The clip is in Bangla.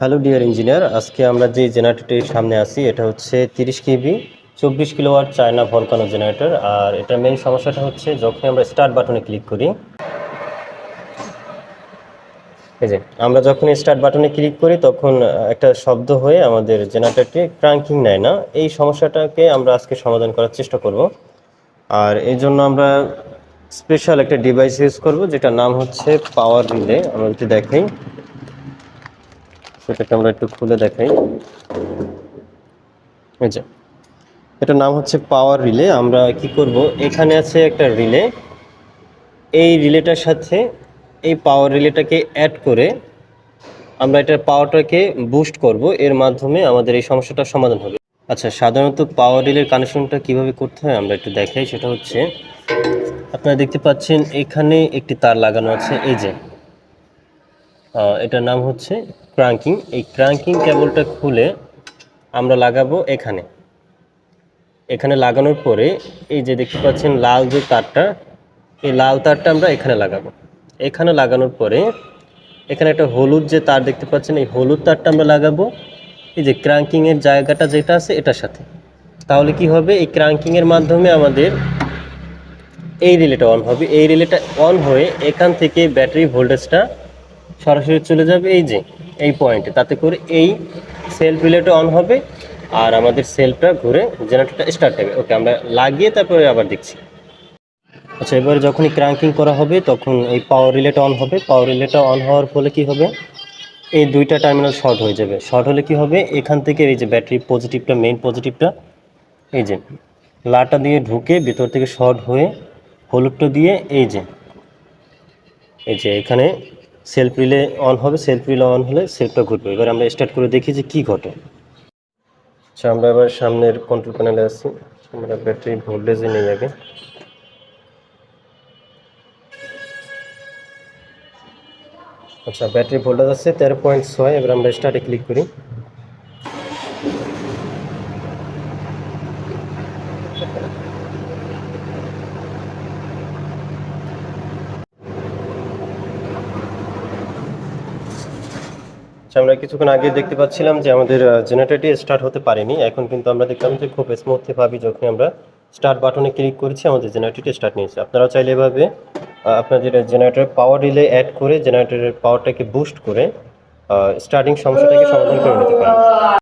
হ্যালো ডিয়ার ইঞ্জিনিয়ার, আজকে আমরা যে জেনারেটরটির সামনে আছি, এটা হচ্ছে তিরিশ কেবি চব্বিশ কিলোওয়াট চায়না ভলকানো জেনারেটর। আর এটার মেইন সমস্যাটা হচ্ছে যখন আমরা স্টার্ট বাটনে ক্লিক করি, এই যে, আমরা যখন স্টার্ট বাটনে ক্লিক করি, তখন একটা শব্দ হয়ে আমাদের জেনারেটরটি ক্রাঙ্কিং নেয় না। এই সমস্যাটাকে আমরা আজকে সমাধান করার চেষ্টা করব। আর এই জন্য আমরা স্পেশাল একটা ডিভাইস ইউজ করব, যেটার নাম হচ্ছে পাওয়ার রিলে আমরা যদি দেখাই সেটাকে আমরা একটু খুলে দেখাই। এই যে, এটার নাম হচ্ছে পাওয়ার রিলে। আমরা কি করব? এখানে আছে একটা রিলে। এই রিলেটার সাথে এই পাওয়ার রিলেটাকে অ্যাড করে আমরা এটার পাওয়ারটাকে বুস্ট করব। এর মাধ্যমে আমাদের এই সমস্যাটার সমাধান হবে। আচ্ছা সাধারণত পাওয়ার রিলের কানেকশনটা কীভাবে করতে হয় আমরা একটু দেখাই। সেটা হচ্ছে, আপনারা দেখতে পাচ্ছেন এখানে একটি তার লাগানো আছে। এই যে এটার নাম হচ্ছে ক্রাঙ্কিং এই ক্রাঙ্কিং কেবলটা খুলে আমরা লাগাবো এখানে। এখানে লাগানোর পরে এই যে দেখতে পাচ্ছেন লাল যে তারটা, এই লাল তারটা আমরা এখানে লাগাবো। এখানে লাগানোর পরে এখানে একটা হলুদ যে তার দেখতে পাচ্ছেন, এই হলুদ তারটা আমরা লাগাবো। এই যে ক্রাঙ্কিংয়ের জায়গাটা যেটা আছে এটার সাথে। তাহলে কি হবে? এই ক্রাঙ্কিংয়ের মাধ্যমে আমাদের এই রিলেটা অন হবে। এই রিলেটা অন হয়ে এখান থেকে ব্যাটারি ভোল্টেজটা সরাসরি চলে যাবে এই যে, এই পয়েন্টে তাতে করে এই সেলফ রিলেটা অন হবে আর আমাদের সেলফটা ঘুরে জেনারেটরটা স্টার্ট হবে। ওকে আমরা লাগিয়ে তারপরে আবার দেখছি। আচ্ছা এবারে যখনই ক্র্যাঙ্কিং করা হবে, তখন এই পাওয়ার রিলেটা অন হবে। পাওয়ার রিলেটা অন হওয়ার ফলে কি হবে? এই দুইটা টার্মিনাল শর্ট হয়ে যাবে। শর্ট হলে কি হবে? এখান থেকে এই যে ব্যাটারি পজিটিভটা মেইন পজিটিভটা এই যে লাটা দিয়ে ঢুকে ভিতর থেকে শর্ট হয়ে হলুদটা দিয়ে এই যে এই যে এখানে সেলফ রিলে অন হবে সেলফ রিলে অন হলে সেলফটা ঘুরবে। এবার আমরা স্টার্ট করে দেখি যে কী ঘটে। আচ্ছা আমরা এবার সামনের কন্ট্রোল প্যানেলে আসছি আমরা ব্যাটারি ভোল্টেজে নেই আগে। আচ্ছা ব্যাটারি ভোল্টেজ আছে তেরো পয়েন্ট ছয়, এবার আমরা স্টার্টে ক্লিক করি। আমরা কিছুক্ষণ আগে দেখতে পাচ্ছিলাম যে আমাদের জেনারেটরটি স্টার্ট হতে পারেনি। এখন কিন্তু আমরা দেখলাম যে খুব স্মুথলি ভাবে যখন আমরা স্টার্ট বাটনে ক্লিক করেছি, আমাদের জেনারেটরটি স্টার্ট নিয়েছে। আপনারা চাইলে এভাবে আপনাদের জেনারেটরের পাওয়ার রিলে অ্যাড করে জেনারেটরের পাওয়ারটাকে বুস্ট করে স্টার্টিং সমস্যাটাকে সমাধান করে নিতে পারেন।